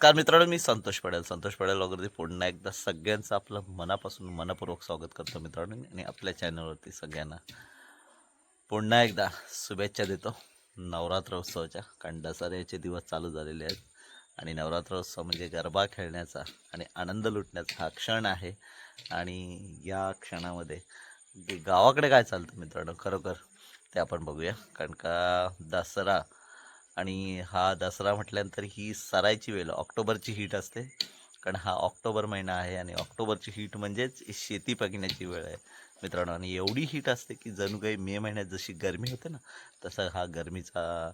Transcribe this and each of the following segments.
Car मित्रांनो मी संतोष पडेल संतोष पडेल वगैरे पुन्हा एकदा सगळ्यांचं आपलं मनापासून मनपूर्वक स्वागत करतो मित्रांनो आणि आपल्या चॅनलवरती सगळ्यांना पुन्हा एकदा शुभेच्छा देतो. नवरात्र उत्सवाच्या कारण दसऱ्याचे दिवस चालू झालेले आहेत. आणि नवरात्र उत्सव म्हणजे गरबा खेळण्याचा आणि आनंद लुटण्याचा हा क्षण आहे. आणि या क्षणामध्ये गावाकडे काय चालतं मित्रांनो खरोखर ते आपण बघूया. कारण का दसरा आणि हा दसरा म्हटल्यानंतर ही सरायची वेळ ऑक्टोबरची हीट असते. कारण हा ऑक्टोबर महिना आहे आणि ऑक्टोबरची हीट म्हणजेच शेती बघण्याची वेळ आहे. मित्रांनो आणि एवढी हीट असते की जणू काही मे महिन्यात जशी गरमी होते ना तसा हा गरमीचा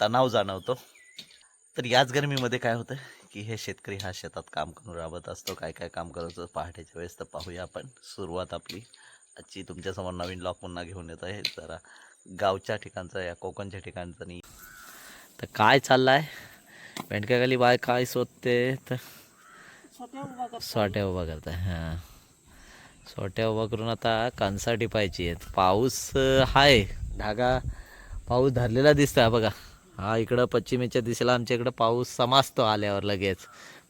तणाव जाणवतो. तर याच गरमीमध्ये काय होतं की हे शेतकरी हा शेतात काम करून राबत असतो. काय काय काम करायचं पहाटेच्या वेळेस तर पाहूया आपण. सुरुवात आपली आजची तुमच्यासमोर नवीन लॉक पुन्हा घेऊन येत आहे. जरा गावच्या ठिकाणचा या कोकणच्या ठिकाणचं आणि तर काय चाललाय? बेंडक्याखाली बाय काय शोधते? तर सोट्या उभा करताय. हां. सोट्या उभा करून आता टिपायची आहेत. पाऊस हाय. ढागा पाऊस धरलेला दिसतोय बघा. हा इकडं पश्चिमेच्या दिशेला आमच्या इकडं पाऊस समासतो आल्यावर लगेच.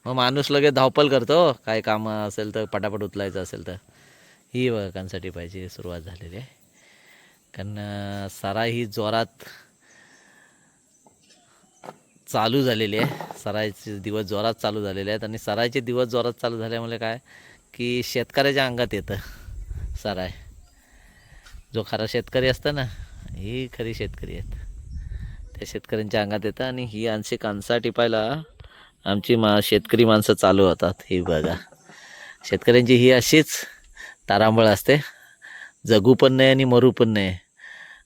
मग माणूस लगेच धावपल करतो हो. काय कामं असेल तर पटापट उचलायचं असेल तर. ही बघा कणसा टिपायची सुरुवात झालेली आहे. कारण अं, सरा ही जोरात चालू झालेली आहे. सरायचे दिवस जोरात चालू झालेले आहेत आणि सरायचे दिवस जोरात चालू झाल्यामुळे काय की शेतकऱ्याच्या अंगात येतं सराय. जो खरा शेतकरी असतं ना ही खरी शेतकरी आहेत. त्या शेतकऱ्यांच्या अंगात येतं आणि ही आणखी कांसा टिपायला आमची मा शेतकरी माणसं चालू होतात. ही बघा. शेतकऱ्यांची ही अशीच तारांबळ असते. जगू पण नाही आणि मरू पण नाही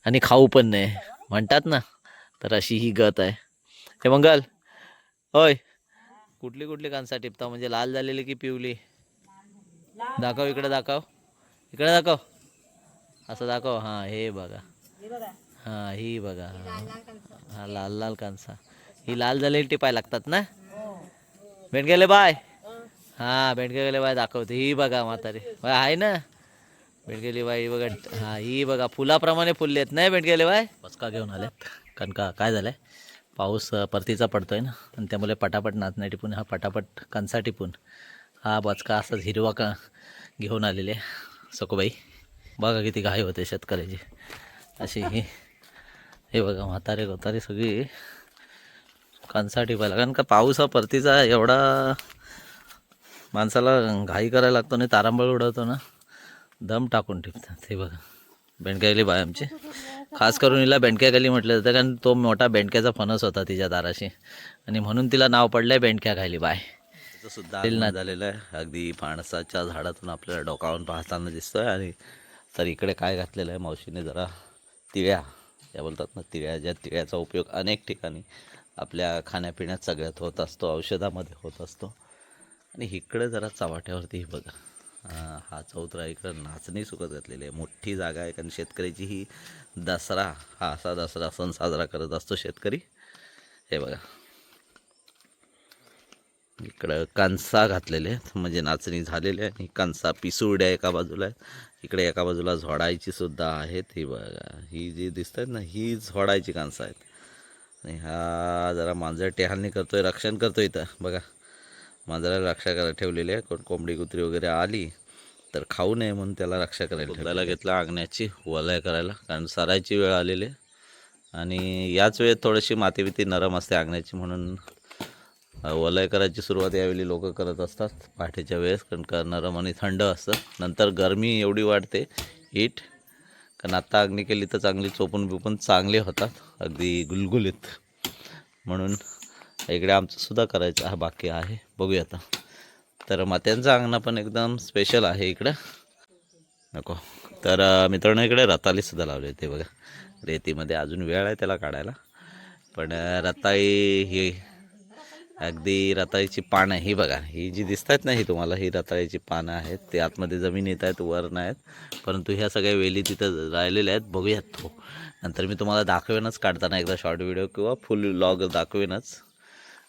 आणि खाऊ पण नाही म्हणतात ना तर अशी ही गत आहे. हे मंगल. होय. कुठली कुठली कांसा टिपता म्हणजे लाल झालेली की पिवली? दाखव इकडे दाखव. इकडे दाखव. असं दाखव. हां हे बघा. हां ही बघा. हां. लाल लाल कांसा. ही लाल झालेली टिपाय लागतात ना? भेंडगेले बाय. हां गेले बाय दाखवते. ही बघा म्हातारी. बाय आहे ना? भेंडगेली बाई बघा. हां ही बघा. फुलाप्रमाणे फुलले आहेत नाही भेंडगेले बाय? बसका घेऊन आल्यात कारण का? काय झालंय? पाऊस परतीचा पडतो आहे ना आणि त्यामुळे पटापट नाचण्या टिपून हा पटापट कणसा टिपून हा बचका असाच हिरवा का घेऊन आलेले सकोबाई बघा किती घाई होते शेतकऱ्याची. अशी ही हे बघा म्हातारे गोतारे सगळी कणसा टिपायला. कारण का पाऊस हा परतीचा एवढा माणसाला घाई करायला लागतो आणि तारांबळ उडवतो ना दम टाकून टिपतात. हे बघा बेंडक्याली बाय आमची. खास करून हिला बेंडक्याखाली म्हटलं जातं कारण तो मोठा बेंडक्याचा फणस होता तिच्या दाराशी. आणि म्हणून तिला नाव पडलंय बेंडक्या खायली बाय. सुद्धा ना झालेलं आहे. अगदी फणसाच्या झाडातून आपल्याला डोकावून पाहताना दिसतोय. आणि तर इकडे काय घातलेलं आहे मावशीने जरा? तिळ्या. या बोलतात ना तिळ्या ज्या तिळ्याचा उपयोग अनेक ठिकाणी आपल्या खाण्यापिण्यात सगळ्यात होत असतो औषधामध्ये होत असतो. आणि इकडे जरा चव्हाट्यावरती हे बघा. हा चौथरा इकडं नाचणी सुकत घातलेली आहे. मोठी जागा आहे कारण शेतकऱ्याची ही दसरा हा असा दसरा सण साजरा करत असतो शेतकरी. हे बघा. इकडं कांसा घातलेले आहेत म्हणजे नाचणी झालेली आहे. आणि कणसा पिसुरड्या एका बाजूला आहेत. इकडे एका बाजूला झोडायची सुद्धा आहेत. ही बघा ही जी दिसत आहेत ना ही झोडायची कांसा आहेत. आणि हा जरा मांजर टेहालणी करतोय रक्षण करतोय इथं. बघा. मांजराला रक्षा करायला ठेवलेली आहे. कोण कोंबडी कुत्री वगैरे आली तर खाऊ नये म्हणून त्याला रक्षा करायला ठेवायला घेतला अंगण्याची वलय करायला. कारण सरायची वेळ आलेली आहे. आणि याच वेळेत थोडीशी माती बिती नरम असते अंगण्याची म्हणून वलय करायची सुरुवात यावेळी लोक करत असतात पहाटेच्या वेळेस. कारण का नरम आणि थंड असतं. नंतर गरमी एवढी वाढते हीट कारण आत्ता अग्नी केली तर चांगली चोपून बिपून चांगले होतात. अगदी गुलगुलीत. म्हणून इकडे आमचंसुद्धा करायचं हा बाकी आहे. बघूया आता. तर मात्यांचं अंगणं पण एकदम स्पेशल आहे इकडं. नको. तर मित्रांनो इकडे रताळीसुद्धा लावले लावली ते बघा. रेतीमध्ये अजून वेळ आहे त्याला काढायला. पण रताई रताळी ही अगदी रताळीची पानं ही बघा ही जी दिसत आहेत ना ही तुम्हाला ही रताळीची पानं आहेत. ते आतमध्ये जमीन येत आहेत वर नाहीत. परंतु ह्या सगळ्या वेली तिथं राहिलेल्या आहेत. बघूयात तो. नंतर मी तुम्हाला दाखवेनच काढताना एकदा शॉर्ट व्हिडिओ किंवा फुल लॉग दाखवेनच.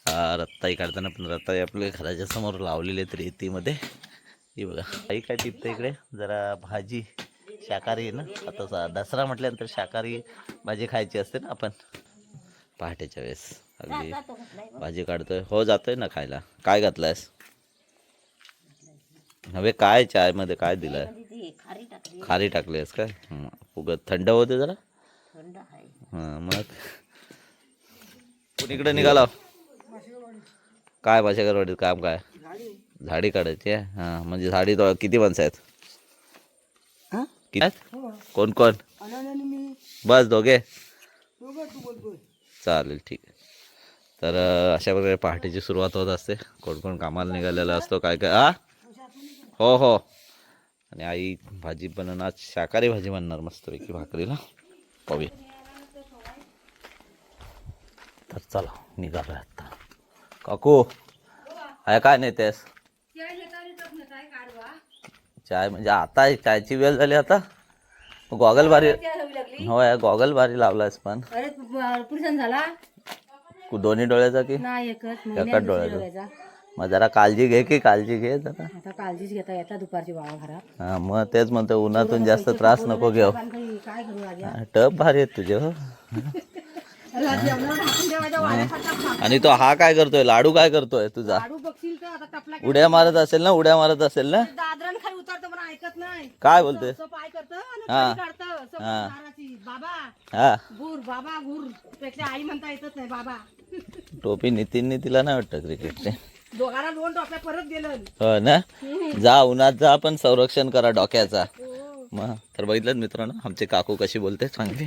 रत्ताई काढताना पण रत्ताई आपल्या घराच्या समोर लावलेली आहेत रेतीमध्ये. ही बघा. काही काय टिपतं इकडे? जरा भाजी शाकाहारी आहे ना? आता दसरा म्हटल्यानंतर शाकाहारी भाजी खायची असते ना आपण. पहाटेच्या वेळेस. अगदी भाजी काढतोय. हो जातोय ना खायला. काय घातलायस? हवे काय चायमध्ये काय दिलंय? खारी टाकली टाकलीस काय उगत थंड होते जरा? हां मग? कुणीकडे निघाला? काय भाषेकरवाडीत काम काय? झाडी. काढायची हां म्हणजे झाडी तो किती माणसं आहेत? आहेत? कोण कोण? बस दोघे? चालेल ठीक आहे. तर अशा प्रकारे पहाटेची सुरुवात होत असते. कोण कोण कामाला निघालेला असतो? काय काय? आ? हो हो. आणि आई भाजी बनवणार शाकाहारी भाजी बनणार मस्तपैकी भाकरीला. पाहूया. तर चला निघालोय आता. काकू आहे काय नेतेस चाय म्हणजे आता चायची वेळ झाली आता. गॉगल भारी होय गॉगल भारी लावलायस पण. झाला? दोन्ही डोळ्याचा की? नाही एकच. एकाच डोळ्याचा. मग जरा काळजी घे की काळजी घे जरा. आता काळजीच घेता येतात दुपारची घरात हा मग तेच म्हणतो उन्हातून जास्त त्रास नको घेऊ. हा, टप भारी आहेत तुझे आणि तो हा काय करतोय? लाडू काय करतोय तुझा? उड्या मारत असेल ना? उड्या मारत असेल ना? काय बोलते असं पाय करतं आणि हा. हा. हा. गुर बाबा गुर. पेक्षा आई म्हणता येतच नाही बाबा. टोपी नितीनने तिला नाही वाटतं क्रिकेटचे दोघांना दोन टोप्या परत गेलं हो ना? जा उन्हात जा पण संरक्षण करा डोक्याचा. हो. मग तर बघितलं मित्रांनो आमचे काकू कशी बोलते चांगली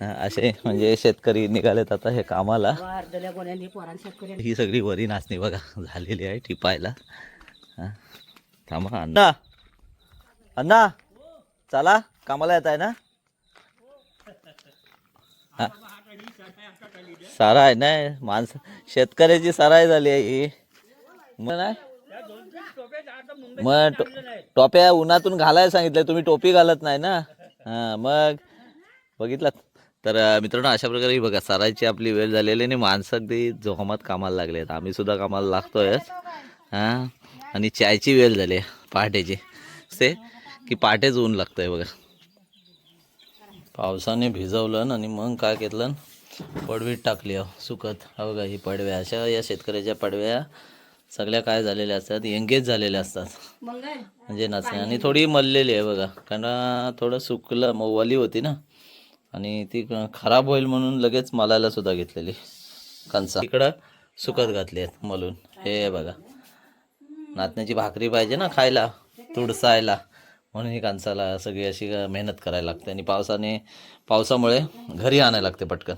असे म्हणजे शेतकरी निघालेत आता हे कामाला. ही सगळी वरी नाचणी बघा झालेली आहे टिपायला. थांबा अण्णा. अण्णा चला कामाला येत आहे ना. सारा आहे ना माणसं शेतकऱ्याची सराय झाली आहे ही. मग नाही? मग टोप्या उन्हातून घालायला सांगितलंय तुम्ही टोपी घालत नाही ना? हा मग बघितलात तर मित्रांनो अशा प्रकारे ही बघा सरायची आपली वेळ झालेली आहे आणि माणसं अगदी जोमात कामाला लागले आहेत. आम्ही सुद्धा कामाला लागतोय हां? आणि चायची वेळ झाली आहे पहाटेची. ते की पहाटेच ऊन लागतंय बघा. पावसाने भिजवलं आणि मग काय घेतलं? पडवीत टाकली अहो सुकत. हा बघा ही पडव्या. अशा या शेतकऱ्याच्या पडव्या सगळ्या काय झालेल्या असतात? एंगेज झालेल्या असतात. म्हणजे नाचणे आणि थोडी मललेली आहे बघा कारण थोडं सुकलं मग वली होती ना. आणि ती क- खराब होईल म्हणून लगेच मलायला सुद्धा घेतलेली. कणसा इकडं सुकत घातली आहेत मलून. हे बघा. नाचण्याची भाकरी पाहिजे ना खायला तुडसायला. म्हणून ही कणसाला सगळी अशी मेहनत करायला लागते. आणि पावसाने पावसामुळे घरी आणायला लागते पटकन.